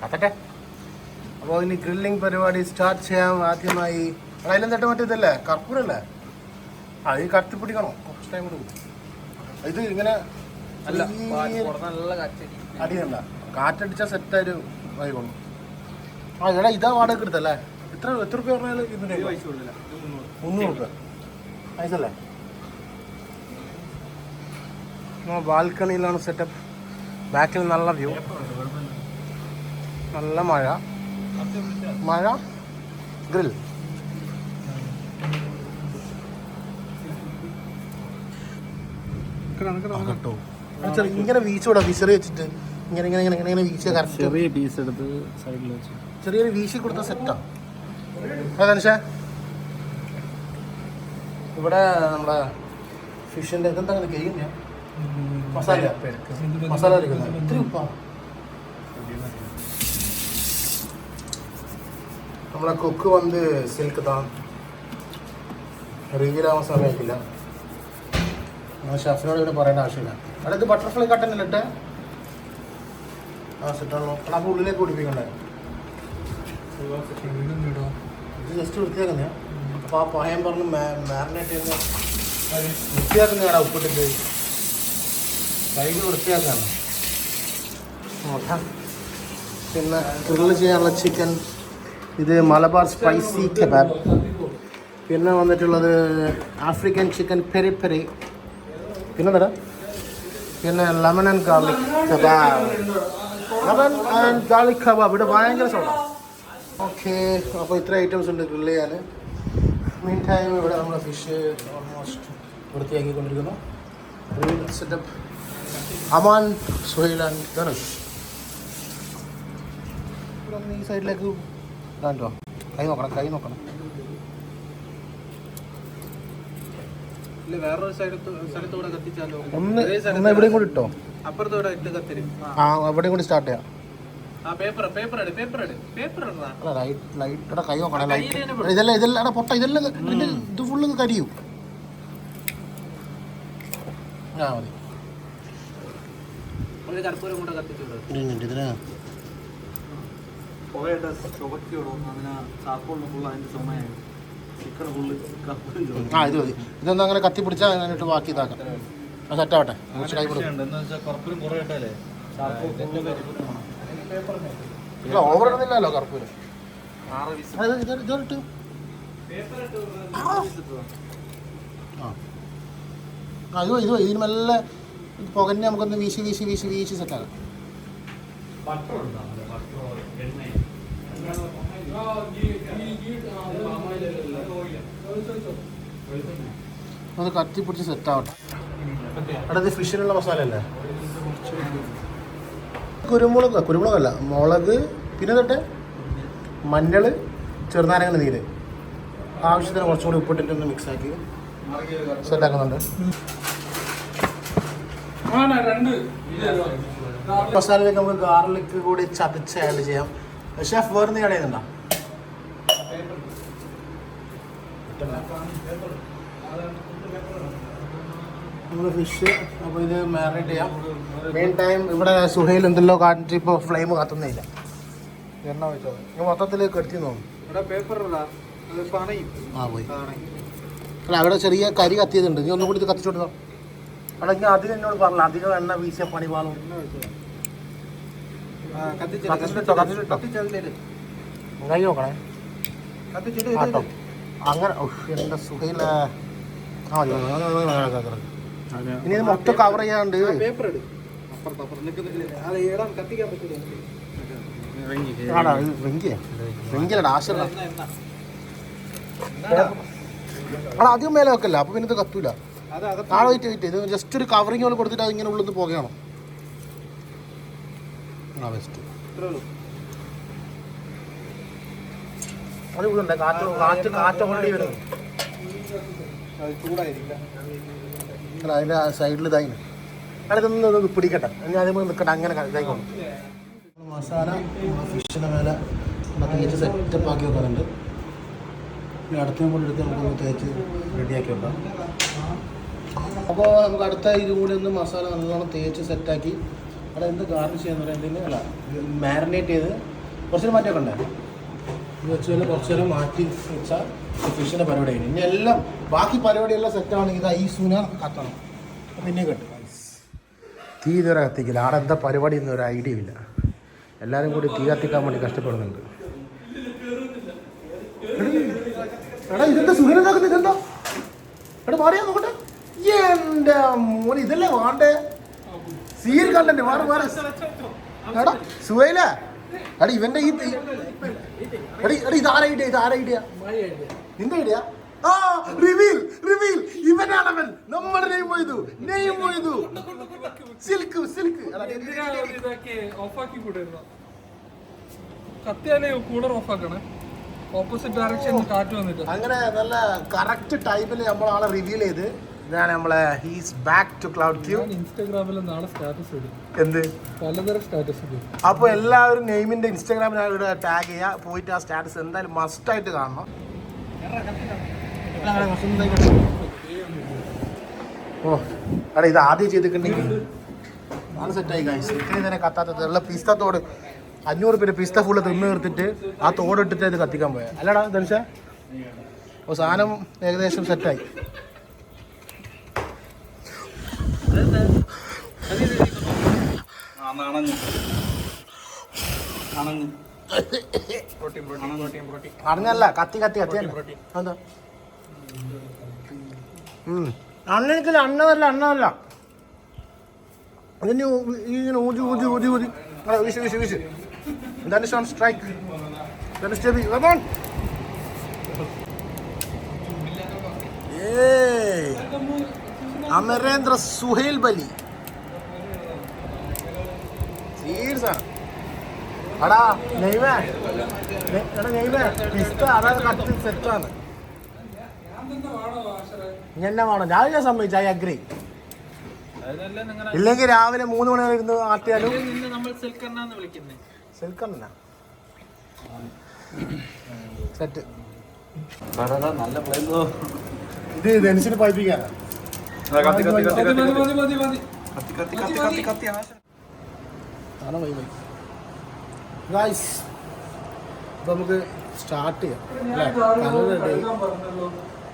കത്തട്ടെ. അപ്പോൾ ഇനി ഗ്രില്ലിംഗ് പരിപാടി സ്റ്റാർട്ട് ചെയ്യാം ആദ്യമായി. അതിലും തട്ട് മറ്റേ ഇതല്ലേ? കർപ്പൂരല്ലേ ആ ഈ കത്തി പിടിക്കണോ കുറച്ച് ടൈം കൊടുക്കും ഇത് ഇങ്ങനെ അല്ല അടിയല്ല. കാറ്റടിച്ചാൽ സെറ്റായൊരു വൈകൊള്ളു ആ എടാ ഇതാ വാടക എടുത്തല്ലേ? എത്ര എത്ര റുപ്യ പറഞ്ഞാൽ ഇതിന്റെ കൊടുക്കില്ല മുന്നൂറ്. റുപ്യ നൈസല്ലേ ബാൽക്കണിയിലാണ് സെറ്റപ്പ് ബാക്കിൽ നല്ല വ്യൂ. നല്ല മഴ. മഴ. ഗ്രിൽ. കേട്ടോ ഇങ്ങനെ വീച്ചൂടാ വിസറി വെച്ചിട്ട് ഇങ്ങനെ ഇങ്ങനെ ഇങ്ങനെ ഇങ്ങനെ വീശ കറക്റ്റ്. ചെറിയ പീസ് എടുത്ത് സൈഡിൽ വെച്ച്. ചെറിയൊരു വീശി കൊടുത്ത സെറ്റാ അതനുഷേ ഇവിടെ നമ്മുടെ ഫിഷിന്റെ ഇതെന്താ അങ്ങനെ കഴിയുന്ന മസാല. മസാല അരക്കുന്നത്. ഇത്തിരി ഉപ്പാ. നമ്മളെ കൊക്ക് വന്ന് സിൽക്ക് താൻ റിവീലാവാൻ സമയത്തില്ല ഷെഫിനോട് ഇവിടെ പറയേണ്ട ആവശ്യമില്ല. അവിടെ ഇത് ബട്ടർഫ്ലൈ കട്ടൻ ഇട്ട്? ആ സെറ്റാണല്ലോ. അപ്പോൾ ഉള്ളിലേക്ക് കുടിപ്പിക്കണ്ടേ ഇത് ജസ്റ്റ് വൃത്തിയാക്കുന്നേ അപ്പോൾ ആ പായം പറഞ്ഞ് മാരിനേറ്റ് ചെയ്യുന്ന വൃത്തിയാക്കുന്നതാണ് ഉപ്പിട്ടിട്ട്? കൈകൾ വൃത്തിയാക്കാണ് പിന്നെ ഗ്രില്ല് ചെയ്യാനുള്ള ചിക്കൻ ഇത് മലബാർ സ്പൈസി കബാബ്. പിന്നെ വന്നിട്ടുള്ളത് ആഫ്രിക്കൻ ചിക്കൻ പെരി പെരി. പിന്നെ തരാം പിന്നെ lemon and garlic kebab. Lemon and garlic kebab ഇവിടെ ഭയങ്കര സൗണ്ടാണ് ഓക്കെ അപ്പോൾ ഇത്ര ഐറ്റംസ് ഉണ്ട് ഗ്രില്ല് ചെയ്യാൻ. മീൻ ടൈം ഇവിടെ നമ്മൾ ഫിഷ് ഓൾമോസ്റ്റ് വൃത്തിയാക്കിക്കൊണ്ടിരിക്കുന്നു. സെറ്റപ്പ് അമാൻ സുഹൈൽ ആൻഡ് ധനുഷ് ഈ സൈഡിലേക്ക് ഇതാണ്ടോ? കൈ നോക്കണം കൈ നോക്കണം. ഒന്ന് ഒന്ന് എവിടെയും കൂടി ഇട്ടോ? അപ്പുറത്തൂടെ ഇട്ട് കത്തിരും. ആ എവിടെയും കൂടി സ്റ്റാർട്ട് ചെയ്യാം. കൈ നോക്കണം ലൈറ്റ് ഇതെല്ലാം ഇതെല്ലാം പൊട്ട ഇതെല്ലാം ഇത് ഫുള്ള് കരിയും. ആ മതി. ഒരു കർപ്പൂരം കൂടെ കത്തിച്ചു പുകയുടെ ചുവക്കോളൂ അതിന് ചാക്കോളിന് ഫുള്ള് അതിന്റെ ചുമയായി ചിക്കൻ ഫുള്ള് കർപ്പൂരം ചുവക്കും ആ ഇത് മതി. ഇതൊന്നും അങ്ങനെ കത്തി പിടിച്ചാൽ എന്നിട്ട് ബാക്കി ഇതാക്കാം. അത് സെറ്റാവട്ടെ കർപ്പൂരം കുറേ ഇട്ടല്ലേ? ഇല്ല ഓവർ ഇടുന്നില്ലല്ലോ കർപ്പൂരം ആറ് വിസ് ആ, ഇത് ഇത് ഇതോട്ട് പേപ്പർ ഇട്ട് ആ. ആ, ഇത് ഇത് ഇതിന് മെല്ലെ പുകഞ്ഞ് നമുക്കൊന്ന് വീശി വീശി വീശി വീശി സെറ്റാക്കാം അത് കത്തി പിടിച്ച് സെറ്റാവട്ടെ അവിടെ ഇത് ഫിഷിനുള്ള മസാല അല്ലേ കുരുമുളക് കുരുമുളകല്ല മുളക് പിന്നെ തൊട്ട് മഞ്ഞൾ ചെറുനാരങ്ങ നീര്. ആവശ്യത്തിന് കുറച്ചുകൂടി ഉപ്പിട്ടിട്ട് ഒന്ന് മിക്സ് ആക്കി സെറ്റാക്കുന്നുണ്ട് മസാലയിലേക്ക് നമുക്ക് ഗാർലിക് കൂടി ചതച്ച് ആഡ് ചെയ്യാം. ഷെഫ് വേറെ നീ ആഡ് ചെയ്യുന്നുണ്ടോ? നമ്മൾ ഫിഷ് അപ്പോൾ ഇത് മാറിനേറ്റ് ചെയ്യാം. മെയിൻ ടൈം ഇവിടെ സുഹൈൽ എന്തെല്ലോ കാണിച്ച് ഇപ്പോൾ ഫ്ലെയിം കത്തുന്നില്ല എണ്ണ വെച്ചോ ഇത് മൊത്തത്തിൽ കെടുത്തി നോക്കും. ആ പോയി. അല്ല അവിടെ ചെറിയ കരി കത്തിയതുണ്ട്. നീ ഒന്നും കൂടി ഇത് കത്തിച്ചു കൊടുത്തോ അവിടെ ഞാൻ അധികം എന്നോട് പറഞ്ഞു. അധികം എണ്ണ വീശിയ പണി പാളും. കത്തിച്ചിട്ടോ, കത്തിച്ചിട്ടോ. കൈ നോക്കണേ. ആട്ടോ അങ്ങനെ എന്റെ ആ മതി. ഇനി ഇത് മൊത്തം കവർ ചെയ്യാണ്ട്. ആടാ അധികം മേലെ വെക്കല്ല അപ്പൊ പിന്നെ ഇത് കത്തൂല. നാളെ വെയിറ്റ് വെയിറ്റ്. ഇത് ജസ്റ്റ് ഒരു കവറിങ് പോലെ കൊടുത്തിട്ട് അത് ഇങ്ങനെ ഉള്ളിൽ പോകുകയാണോ ആ ബെസ്റ്റ് ഇത്രേ ഉള്ളൂ. അത് ഇവിടെ കാറ്റ് കാറ്റ് കാറ്റ് ഓൾറെഡി വരുന്നു. അല്ല അതിന്റെ സൈഡിൽ ഇതായി. പിടിക്കട്ടെ. ഇനി അതേപോലെ നിൽക്കട്ടെ അങ്ങനെ ഇതായിക്കോളും. മസാല ഫിഷിന്റെ മേലെ തേച്ച് സെറ്റപ്പ് ആക്കി വെക്കാറുണ്ട്. ഇനി അടുത്ത കൂടെ എടുത്ത് നമുക്ക് തേച്ച് റെഡിയാക്കി വെക്കാം. അപ്പോൾ നമുക്ക് അടുത്ത ഇതും കൂടി ഒന്ന് മസാല നല്ലോണം തേച്ച് സെറ്റാക്കി അവിടെ എന്ത് ഗാർണിഷ് ചെയ്യാന്ന് പറയുന്നത് അല്ല മാരിനേറ്റ് ചെയ്ത് കുറച്ച് നേരം മാറ്റി വെക്കണ്ടേ ഇത് വെച്ച് കഴിഞ്ഞാൽ കുറച്ച് നേരം മാറ്റി വെച്ചാൽ ഫിഷിന്റെ പരിപാടി കഴിഞ്ഞു ഇനി എല്ലാം ബാക്കി പരിപാടിയെല്ലാം സെറ്റ് ആവണമെങ്കിൽ ഈ സൂന കത്തണം. പിന്നെ കെട്ടും. തീ ഇതുവരെ കത്തിക്കില്ല. ആടെ എന്താ പരിപാടി എന്നൊരു ഒരു ഐഡിയ ഇല്ല. എല്ലാവരും കൂടി തീ കത്തിക്കാൻ വേണ്ടി കഷ്ടപ്പെടുന്നുണ്ട്. എടീ, എടാ ഇതെന്താ സുഖം ഇതെന്താ? എടാ മാറിയാ നോക്കട്ടെ. എന്റെ മോന് ഇതല്ലേ വേണ്ടേ? സീരിയൽ കണ്ടന്റ് വേറെ വേറെ. എടാ സുഹൈല എടാ ഇവന്റെ ഈ എടി എടി ഇത് ആരാ ഐഡിയ ഇത് ആരാ ഐഡിയ നിന്റെ ഐഡിയ ആ റിവീൽ റിവീൽ. ഇവനാണവൻ. നമ്മുടെ നെയ്മ് പോയതു നെയ്മ് പോയതു സിൽക്ക് സിൽക്ക്. കത്തിയാലേ കൂളർ ആക്കണേ. ഓപ്പോസിറ്റ് ഡയറക്ഷൻ കാറ്റ് വന്നിട്ട്. അങ്ങനെ നല്ല കറക്റ്റ് ടൈമിൽ നമ്മളാളെ റിവീൽ ചെയ്ത് ഇതാണ് നമ്മളെ he's back to cloud Q ഇൻസ്റ്റാഗ്രാമിൽ നാളെ സ്റ്റാറ്റസ് ഇടും. എന്ത്? പലതരം സ്റ്റാറ്റസ് ഇടും. അപ്പോൾ എല്ലാവരും നെയിമിന്റെ ഇൻസ്റ്റാഗ്രാമിൽ ഇവിടെ ടാഗ് ചെയ്യുക. പോയിട്ട് ആ സ്റ്റാറ്റസ് എന്തായാലും മസ്റ്റ് ആയിട്ട് കാണണം. ഓ അട ഇത് ആദ്യം ചെയ്തിട്ടുണ്ടെങ്കിൽ സെറ്റ് സെറ്റായി കാഴ്ച ഇത്രയും നേരം കത്താത്തത് ഉള്ള പിസ്തത്തോട് അഞ്ഞൂറ് പേര് പിസ്ത ഫുള്ള് തിന്ന് നിർത്തിട്ട് ആ തോടിട്ടിട്ട് ഇത് കത്തിക്കാൻ പോയാൽ അല്ലടാ ധനുഷ അപ്പോൾ സാധനം ഏകദേശം സെറ്റായി അറിഞ്ഞല്ല കത്തി കത്തി കത്തി എന്താ അണ്ണെനിക്കില്ല അണ്ണതല്ല അണ്ണതല്ല അതിന് ഇങ്ങനെ ഊതി ഊതി ഊതി ഊതി. വീശ് വീശ് വീശ്. Dhanush on strike. ധനുഷ് ചെബി വമോൺ ഏയ്. അമരേന്ദ്ര സുഹേൽ ബലി. സീരിയസ് ആണ്. എടാ നെയ്മേ. നെ- എടാ നെയ്മേ പിസ്ത അതായത് കറക്റ്റ് സെറ്റാണ് എന്നെ വേണം. ഞാൻ സമ്മതിച്ചു ഐ അഗ്രി ഇല്ലെങ്കിൽ രാവിലെ മൂന്ന് മണി വരെ ഇരുന്ന് ആട്ടിയാലും സെൽക്കണ്ണ സെറ്റ് നല്ല ഇത് ധനുഷിന് പൈപ്പിക്കാനാ കത്തി കത്തി കത്തി മതി കത്തി മതി മതി കത്തി കത്തി കത്തി കത്തി കത്തി ആശ ആണ് വൈ വൈ ഗായ്സ് ഇപ്പൊ നമുക്ക് സ്റ്റാർട്ട് ചെയ്യാം. അല്ലേ? കലർ റെഡി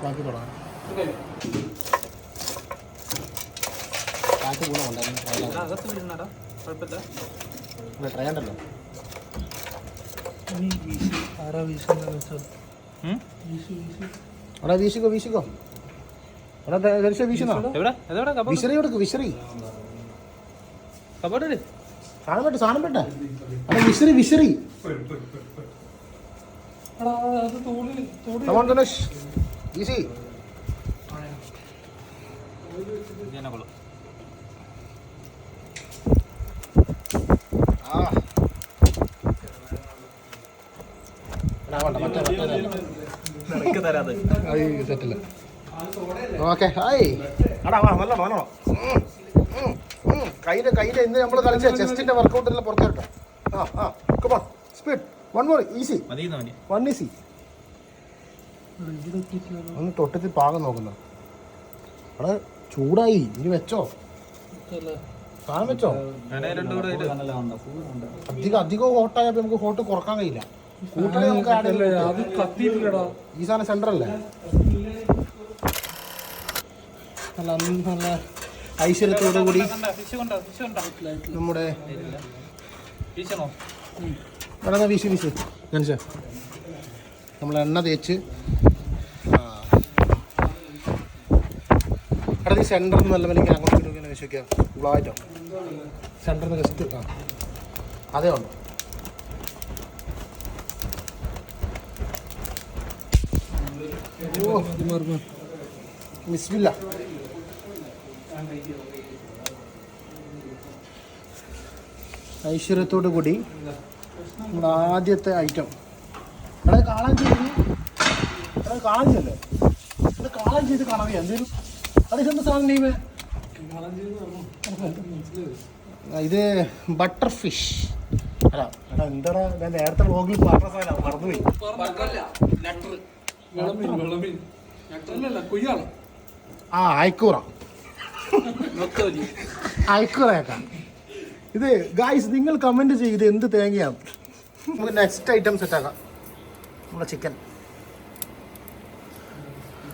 ബാക്കി തുടങ്ങാം കാറ്റ് കൂടെ ഉണ്ടായിരുന്നു അകത്ത് വീഴുന്നാടാ കുഴപ്പമില്ല. ട്രൈ ഉണ്ടല്ലോ ആരാ വീശുന്നത് വെച്ചാൽ എടാ വീശിക്കോ വീശിക്കോ. വിശറി കൊടുക്ക് വിശറി. സാധനം പെട്ടെ പെട്ടെ. വിശറി വിശറി. ഈസി തരാതെ സെറ്റില്ല ഓക്കെ ഹായ്. എടാ വാ നല്ല വേണോ കൈന്റെ കൈന്റെ ഇന്ന് നമ്മൾ കളിച്ച ചെസ്റ്റിന്റെ വർക്കൗട്ടിൽ പുറത്തു കേട്ടോ ആ ആ come on speed one more easy one easy ഒന്ന് തൊട്ടത്തിൽ പാകം നോക്കുന്നു. അവിടെ ചൂടായി. ഇനി വെച്ചോ? സാധനം വെച്ചോ? അധികം അധികം ഹോട്ടായ നമുക്ക് ഹോട്ട് കുറയ്ക്കാൻ കഴിയില്ല. കൂട്ടണേ നമുക്ക് ഈ സാധനം സെന്റർ അല്ലേ? നല്ല നല്ല ഐശ്വര്യത്തോടു കൂടി നമ്മുടെ വളരെ വീശി വീശി. മനസ്സി നമ്മൾ എണ്ണ തേച്ച്. അവിടെ ഈ സെന്ററിൽ നിന്ന് നല്ല വലിയ അങ്ങോട്ട് ഇങ്ങനെ വിശ്വസിക്കാം ഫുള്ളായിട്ടോ സെന്ററിൽ നിന്ന് ജസ്റ്റ് ആ. അതേ ഉണ്ട് ഓ. മിസ്ബില്ല ഐശ്വര്യത്തോടു കൂടി നമ്മുടെ ആദ്യത്തെ ഐറ്റം ഇവിടെ കാണാൻ ചെയ്തു ഇവിടെ കാണാൻ ചെയ്യല്ലേ? ഇവിടെ കാണാൻ ചെയ്ത് കാണാൻ എന്തേലും അത് ഇതെന്താ സാധനം ചെയ്യുമേ ഇത് ബട്ടർ ഫിഷ് അല്ല എടാ എന്താടാ? ഞാൻ നേരത്തെ വ്ളോഗിൽ പറഞ്ഞ സാധനം മറന്നുപോയി. ആ അയക്കൂറ നൊത്തോലി അയക്കൂറയൊക്കെ ഇത് ഗായ്സ് നിങ്ങൾ കമന്റ് ചെയ്ത് എന്ത് തേങ്ങയാണ് നമുക്ക് നെക്സ്റ്റ് ഐറ്റം സെറ്റ് ആക്കാം. നമ്മുടെ ചിക്കൻ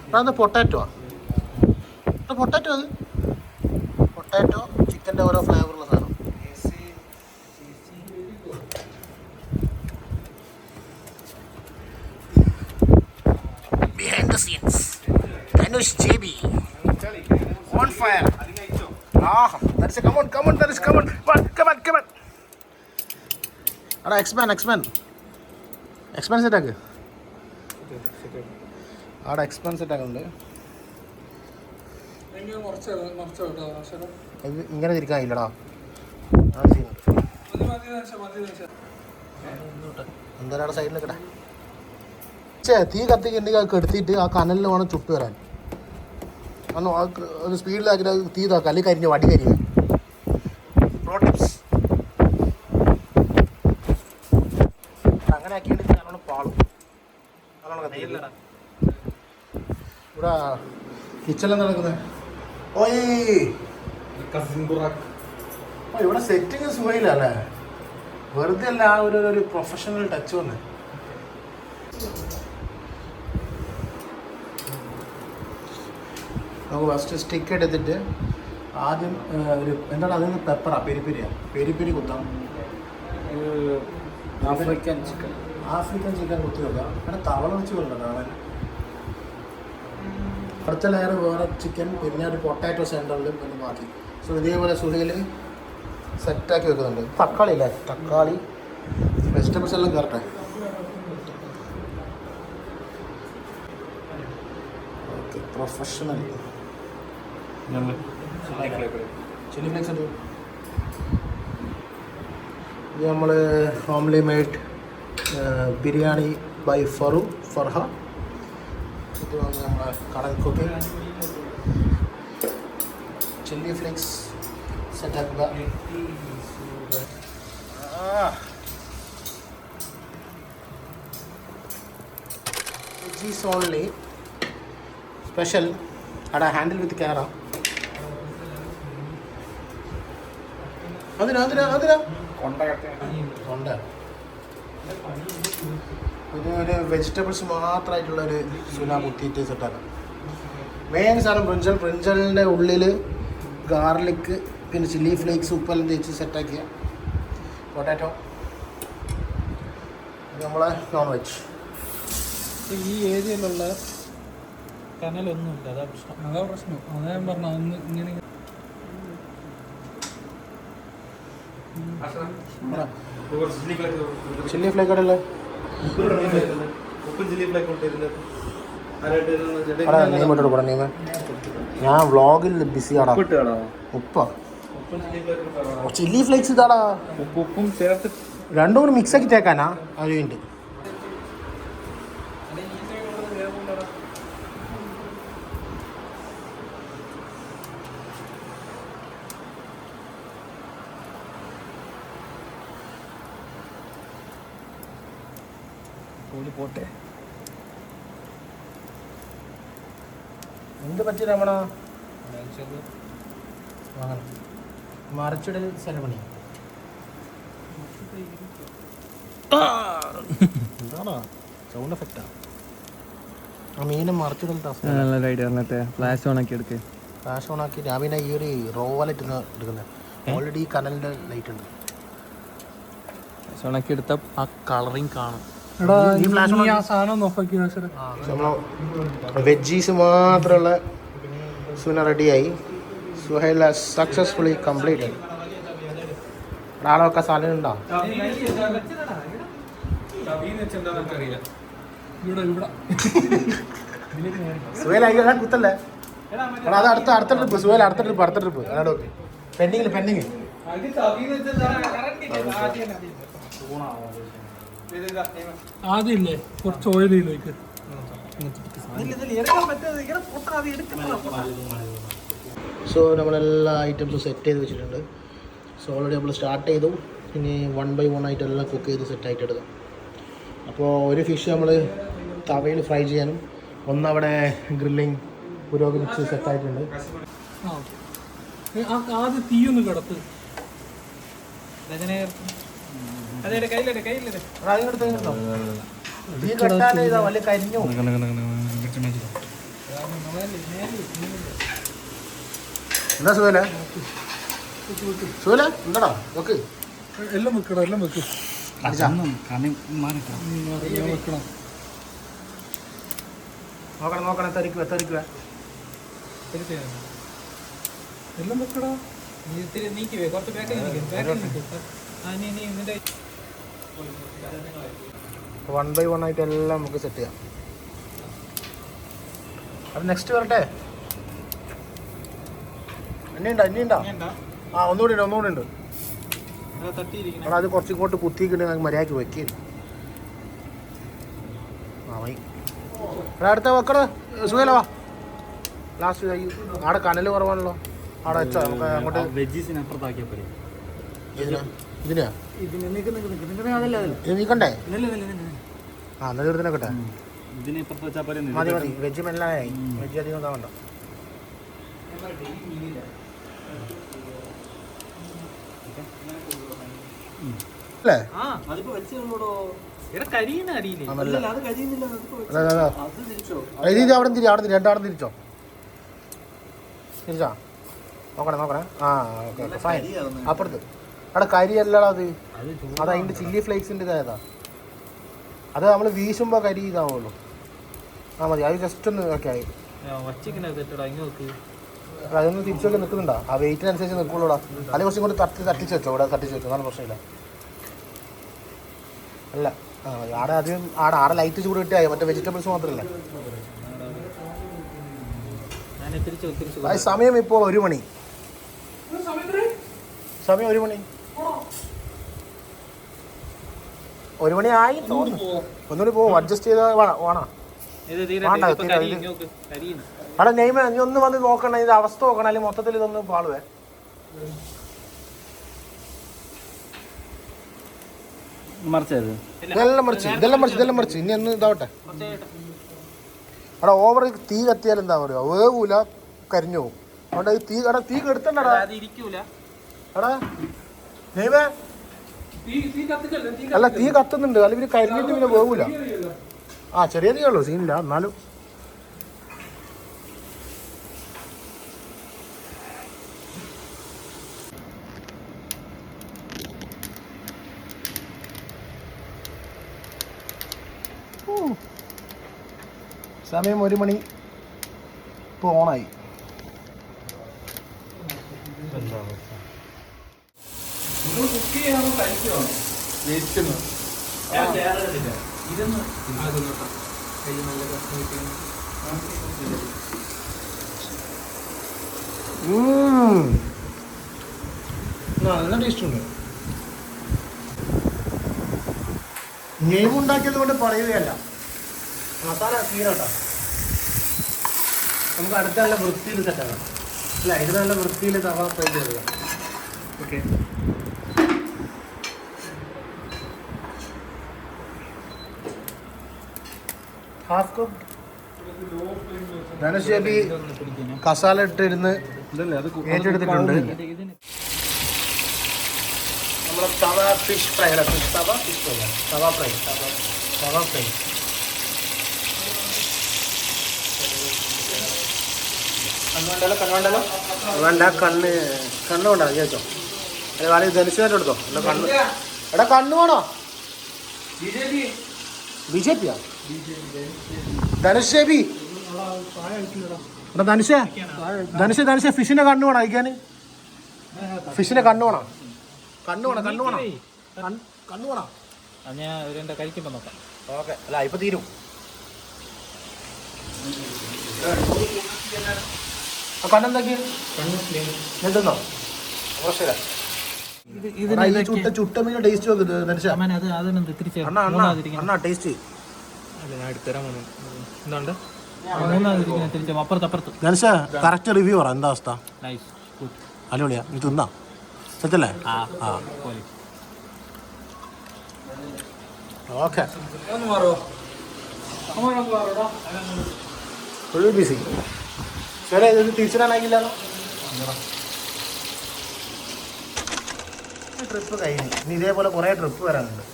അതെന്താ പൊട്ടാറ്റോ പൊട്ടാറ്റോ അത്? പൊട്ടാറ്റോ ചിക്കന്റെ ഓരോ ഫ്ലേവറുള്ള സാധനം. Behind the scenes Dhanush J on fire. Fire come on, come on, come on, come on. അടാ എക്സ്പാൻ എക്സ്പാൻ എക്സ്പാൻ സെറ്റ് ആക്ക് എക്സ്പാൻ സെറ്റ് ആക്കുന്നുണ്ട് എങ്ങനെ കുറച്ച് കുറച്ച് കേട്ടോ ആശാനെ. ഇത് ഇങ്ങനെ തിരിക്കാൻ ഇല്ലടാ. എന്തായാലും അവിടെ സൈഡിൽ നിൽക്കട്ടെ ചേ തീ കത്തിക്കുണ്ടെങ്കിൽ അത് കെടുത്തിയിട്ട് ആ കനലിൽ വേണം ചുട്ടു വരാൻ ഒരു സ്പീഡിലാക്കി തീ താക്കുക അല്ലെങ്കിൽ കരിഞ്ഞ് വടി കരിഞ്ഞു പ്രോ ടിപ്സ് അങ്ങനെ ആക്കിയിട്ട് നല്ലോണം പാളും. നല്ലോണം കത്തിക്കില്ല ഇവിടെ കിച്ചണിൽ നടക്കുന്നത് ഓയ്! ഇവിടെ സെറ്റിങ് സുഖയില്ല അല്ലേ? വെറുതെ അല്ല ആ ഒരു ഒരു പ്രൊഫഷണൽ ടച്ച് വന്ന്. നമുക്ക് ഫസ്റ്റ് സ്റ്റിക്ക് എടുത്തിട്ട് ആദ്യം ഒരു എന്താണ് അതിന് പെപ്പറാ പെരിപ്പെരിയാ. പെരിപ്പെരി കുത്താം. ആഫ്രിക്കൻ ചിക്കൻ ആഫ്രിക്കൻ ചിക്കൻ കുത്തി വെക്കാം പിന്നെ തവള വെച്ച് കൊണ്ടോ കാണാൻ അടുത്ത ലെയർ വേറെ ചിക്കൻ പിന്നെ ഒരു പൊട്ടാറ്റോ സെന്ററിൽ പിന്നെ മാറ്റി. സോ ഇതേപോലെ സുഹിയിൽ സെറ്റാക്കി വെക്കുന്നുണ്ട്. തക്കാളി അല്ലേ? തക്കാളി. വെജിറ്റബിൾസ് എല്ലാം correct okay professional chilli flakes ഉണ്ട് ഇത് നമ്മൾ homely made biryani by Faru Farha. ഇത് വന്ന് നമ്മളെ കടൽ കുക്കിംഗ് ചില്ലി ഫ്ലേക്സ് സെറ്റാക്കുക വെജീസ് ഓൺലി സ്പെഷ്യൽ അവിടെ ഹാൻഡിൽ വിത്ത് കയറാം അതിനാ അതിനാ അതിനാ. ഉണ്ട് ഇത് ഒരു വെജിറ്റബിൾസ് മാത്രമായിട്ടുള്ള ഒരു സുന മുത്തിയിട്ട് സെറ്റാക്കാം. മെയിൻ സാധനം ബ്രിഞ്ചൽ ബ്രിഞ്ചലിന്റെ ഉള്ളിൽ ഗാർലിക്ക് പിന്നെ ചില്ലി ഫ്ലേക്സ് ഉപ്പെല്ലാം തേച്ച് സെറ്റാക്കിയ പൊട്ടാറ്റോ നമ്മളെ നോൺ വെജ് ഈ ഏരിയയിലുള്ള കനലൊന്നുമില്ല. അതാ പ്രശ്നം. അതാ പ്രശ്നം. അതാ ഞാൻ പറഞ്ഞു അന്ന് ഇങ്ങനെ ചില്ലി ഫ്ലേക്ക് അടല്ലേ ഉപ്പും ചില്ലി ഫ്ലേക്കും ഞാൻ വ്ളോഗിൽ ബിസി ആടാ. ഉപ്പ. ചില്ലി ഫ്ലേക്സ് ഇതാടാ. ഉപ്പും ചേർത്ത് രണ്ടും കൂടി മിക്സ് ആക്കി തേക്കാനാ. ഒരു കൂടി പോട്ടെ. എന്ത് പറ്റി രമണ? മറിച്ചിടൽ സെലമണി എന്താണോ? സൗണ്ട് എഫക്റ്റാ ആ. മീനെ മറിച്ചിടൽ നല്ലൊരു ഐഡിയ മറ്റേ ഫ്ലാഷ് ഓൺ ആക്കി എടുക്കേ. ഫ്ലാഷ് ഓൺ ആക്കി ഞാൻ പിന്നെ ഈ ഒരു റോവലായിട്ട് എടുക്കുന്നത്. ഓൾറെഡി കനലിന്റെ ലൈറ്റ് ഉണ്ട്. ഫ്ലാഷ് ഓൺ ആക്കി എടുത്ത ആ കളറിങ് കാണും. വെജീസ് മാത്രമുള്ള സുന റെഡിയായി സുഹൈല സക്സസ്ഫുള്ളി കംപ്ലീറ്റ് ഒരാളൊക്കെ സാധനം ഉണ്ടോ? സുഹേൽ കുത്തല്ലേ? എടാ അത് അടുത്ത അടുത്ത ട്രിപ്പ് സുഹേൽ അടുത്ത ട്രിപ്പ് അടുത്ത ട്രിപ്പ് ഓക്കെ പെൻഡിങ്ങിൽ പെൻഡിങ് ആദ്യം ഇല്ലേ കുറച്ച് ഓയിലേക്ക് സോ നമ്മളെല്ലാ ഐറ്റംസും സെറ്റ് ചെയ്ത് വെച്ചിട്ടുണ്ട്. സോ ഓൾറെഡി നമ്മൾ സ്റ്റാർട്ട് ചെയ്തു. ഇനി വൺ ബൈ വൺ ആയിട്ട് എല്ലാം കുക്ക് ചെയ്ത് സെറ്റ് ആയിട്ട് എടുക്കാം. അപ്പോൾ ഒരു ഫിഷ് നമ്മൾ തവയിൽ ഫ്രൈ ചെയ്യാനും ഒന്നവിടെ ഗ്രില്ലിങ് പുരോഗമിച്ച് സെറ്റ് ആയിട്ടുണ്ട്. ആ ഓക്കെ. ആദ്യം തീയൊന്നും കിടത്ത് എന്താ സുഖല സുഖല എന്താടാ നോക്ക്. എല്ലാം വെക്കണം എല്ലാം വെക്കും. നോക്കണം നോക്കണം തെറിക്കുക തെറിക്കുക എല്ലാം വെക്കടാ. നീ ഇത്തിരി നീക്കിവേ കുറച്ച് ബാക്കിൽ നിൽക്കും ബാക്കിൽ നിൽക്കും ആ നീ നീ നിന്റെ വൺ ബൈ വൺ ആയിട്ട് എല്ലാം നമുക്ക് സെറ്റ് ചെയ്യാം. അത് നെക്സ്റ്റ് വരട്ടെ? എന്നെയുണ്ടോ എന്നെയുണ്ടോ ആ ഒന്നുകൂടി ഉണ്ട് ഒന്നുകൂടി ഉണ്ട് എടാ അത് കുറച്ച് ഇങ്ങോട്ട് കുത്തിക്കിട്ട് നമുക്ക് മര്യാദയ്ക്ക് വെക്കും. ആ വൈ. എടാ അടുത്ത വെക്കട. സുഖല വാ. ലാസ്റ്റ് ആടെ കനൽ കുറവാണല്ലോ. അവിടെ വെച്ചോ നമുക്ക് അങ്ങോട്ട്. വെജീസിന് ഇതിനാ? നീക്കണ്ടേ? ആ എന്നാൽ ഇതിനെ കിട്ടെ ഇതിനെ ഇപ്പുറത്ത് വെച്ചാൽ പോലെ മതി മതി. വെജ് മെല്ലായി വെജ് അധികം ഇതാവണ്ട അല്ലേ? അവിടെ തിരി അവിടെ തിരി. രണ്ടാളും തിരിച്ചോ? തിരിച്ചോ? നോക്കണേ നോക്കണേ. ആ ഓക്കെ ഓക്കെ. ഫൈൻ അപ്പുറത്ത്. അവിടെ കരിയല്ലടാ അല്ലടാ അത് അത് അതിന്റെ ചില്ലി ഫ്ലേക്സിന്റെ ഇതായതാ. അത് നമ്മൾ വീശുമ്പോൾ കരി ഇതാവുള്ളൂ. ആ മതി. അത് ജസ്റ്റ് ഒന്ന് ഓക്കെ ആയി. അതൊന്ന് തിരിച്ചൊക്കെ നിൽക്കുന്നുണ്ടോ? ആ വെയിറ്റിനനുസരിച്ച് നിൽക്കുള്ളൂടാ. അല്ലെങ്കിൽ കുറച്ചും കൂടി തട്ടി തട്ടിച്ച് വെച്ചോ? ഇവിടെ തട്ടിച്ച് വെച്ചോ? എന്നാലും പ്രശ്നമില്ല. അല്ല ആ. ആടെ ആദ്യം ആടെ ആടെ ലൈറ്റ് ചൂട് കിട്ടിയായി മറ്റേ വെജിറ്റബിൾസ് മാത്രമല്ല സമയം ഇപ്പോൾ ഒരു മണി. സമയം ഒരു മണി. ഒരു മണി ആയി തോന്നുന്നു ഒന്നുകൂടി പോകും അഡ്ജസ്റ്റ് ചെയ്ത് വേണം? അവിടെ നെയ്മ നീ ഒന്ന് വന്ന് നോക്കണം ഇത് അവസ്ഥ നോക്കണം അല്ലെങ്കിൽ മൊത്തത്തിൽ ഇതൊന്ന് പാളുവേ. ഇതെല്ലാം മറിച്ച് ഇതെല്ലാം മറിച്ച് ഇതെല്ലാം മറിച്ച്. ഇനി ഒന്ന് ഇതാവട്ടെ. അവിടെ ഓവർ തീ കത്തിയാൽ എന്താ പറയുക? വേവൂല കരിഞ്ഞു പോകും. അതുകൊണ്ട് തീ എടാ തീ കെടുത്തണ്ടടാ. അത് ഇരിക്കൂല. എടാ നെയ്മേ തീ തീ കത്തിക്കല്ലേ തീ അല്ല തീ കത്തുന്നുണ്ട്. അല്ല ഇവർ കരിഞ്ഞിട്ട് പിന്നെ പോകൂല ആ ചെറിയ തീ ഉള്ളു സീനില്ല എന്നാലും. സമയം ഒരു മണി ഇപ്പോൾ ഓണായി. കൈ നല്ല കഷ്ണം കിട്ടി ഉം. നല്ല ടേസ്റ്റ് ഉണ്ട് നെയ്മ് ഉണ്ടാക്കിയത് കൊണ്ട് പറയുകയല്ല. മസാല തീരട്ടോ. നമുക്ക് അടുത്ത നല്ല വൃത്തിയിൽ സെറ്റാക്കാം അല്ല? ഇത് നല്ല വൃത്തിയിൽ തവ ഫ്രൈ ഓക്കെ കുക്ക് കസാല ഇട്ടിരുന്ന് ഇതല്ലേ അത് ഏറ്റെടുത്തിട്ടുണ്ട്. നമ്മുടെ തവ ഫിഷ് ഫ്രൈ അല്ല fish tawa fish fry tawa fry tawa fry കണ്ണുണ്ടല്ലോ കണ്ണുണ്ടല്ലോ വേണ്ട കണ്ണ് കണ്ണ് വേണ്ട ചോദിച്ചോ അല്ല വേണമെങ്കിൽ ധനുഷേന്റെ എടുത്തോ? അല്ല കണ്ണ്. എടാ കണ്ണ് വേണോ? ബി ജെ പിയാ? ധനുഷ് ബി എടാ ധനുഷ. ധനുഷ് ധനുഷ് ഫിഷിനെ കണ്ണ് വേണം അയക്കാൻ. ഫിഷിനെ കണ്ണു വേണം. കണ്ണു വേണം കണ്ണു വേണം. കണ്ണ്- കണ്ണ് വേണം. ഞാൻ ഒരു എന്റെ കഴിക്കുമ്പോ നോക്കാം. ഓക്കെ അല്ല ഇപ്പൊ തീരും. കണ്ണെന്തൊക്കെയാണ് കണ്ണെന്തൊക്കെയാ ഇത് എടാ, ചുട്ട ചുട്ട മീൻ ടേസ്റ്റ് നോക്കുന്നത് അണ്ണ ടേസ്റ്റ് കറക്റ്റ് റിവ്യൂ പറ എന്താ അവസ്ഥ? നൈസ് ഗുഡ് അടിപൊളിയാ. നീ തിന്നാ? സെറ്റല്ലേ ആ ഓക്കെ. ഫുൾ ബിസി ശരി ഇത് തിരിച്ചിടാനാകില്ലല്ലോ ഫസ്റ്റ് ട്രിപ്പ് കഴിഞ്ഞു. ഇനി ഇതേപോലെ കുറേ ട്രിപ്പ് വരാനുണ്ട്.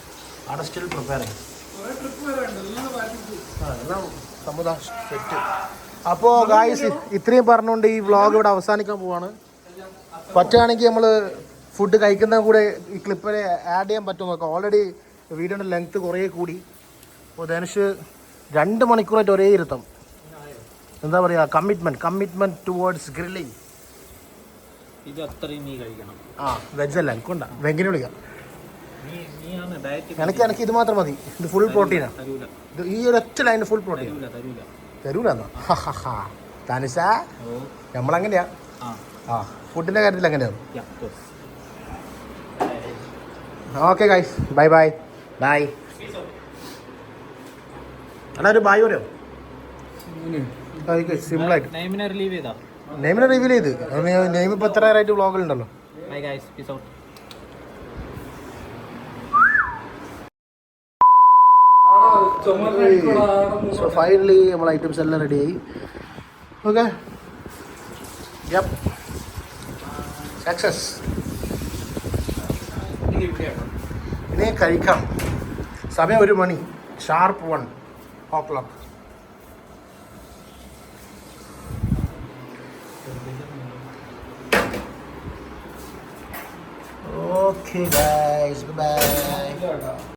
അവിടെ സ്റ്റിൽ പ്രിപ്പയർ ചെയ്യും. അപ്പോൾ ഗായ്സ് ഇത്രയും പറഞ്ഞുകൊണ്ട് ഈ വ്ളോഗ് ഇവിടെ അവസാനിക്കാൻ പോവാണ്. പറ്റുകയാണെങ്കിൽ നമ്മൾ ഫുഡ് കഴിക്കുന്ന കൂടെ ഈ ക്ലിപ്പിൽ ആഡ് ചെയ്യാൻ പറ്റുമോ നോക്കാം ഓൾറെഡി വീഡിയോയുടെ ലെങ്ത് കുറേ കൂടി. അപ്പോൾ ധനുഷ് രണ്ട് മണിക്കൂറായിട്ട് ഒരേ ഇരുത്തം. എന്താ പറയുക കമ്മിറ്റ്മെന്റ് കമ്മിറ്റ്മെന്റ് ടുവേർഡ്സ് ഗ്രില്ലിങ് ഇത് അത്രയും നീ കഴിക്കണം. ആ വെജ് അല്ല എനിക്കുണ്ടാ. വെങ്കിനെ വിളിക്കാം. എനിക്ക് എനിക്ക് ഇത് മാത്രം മതി. ഇത് ഫുൾ പ്രോട്ടീനാ ഈ ഒരു ഒറ്റ ലൈൻ ഫുൾ പ്രോട്ടീൻ തരൂല നമ്മളങ്ങനെയാ. ആ. ആ ഫുഡിന്റെ കാര്യത്തിൽ അങ്ങനെയാണ് okay guys bye bye bye അല്ല ഒരു ബായ് പറയോ? സിമ്പിളായിട്ട് നെയ്മിനെ റിലീവ് ചെയ്താ? നെയ്മിനെ റിവീൽ ചെയ്ത്. നെയിം ഇപ്പോൾ എത്ര നേരമായിട്ട് വ്ളോഗിലുണ്ടല്ലോ bye guys peace out so finally നമ്മൾ ഐറ്റംസ് എല്ലാം റെഡി ആയി. ഓക്കെ യപ്പ് സക്സസ് ഇനി കഴിക്കാം. സമയം ഒരു മണി. Sharp one o'clock Okay guys, bye bye.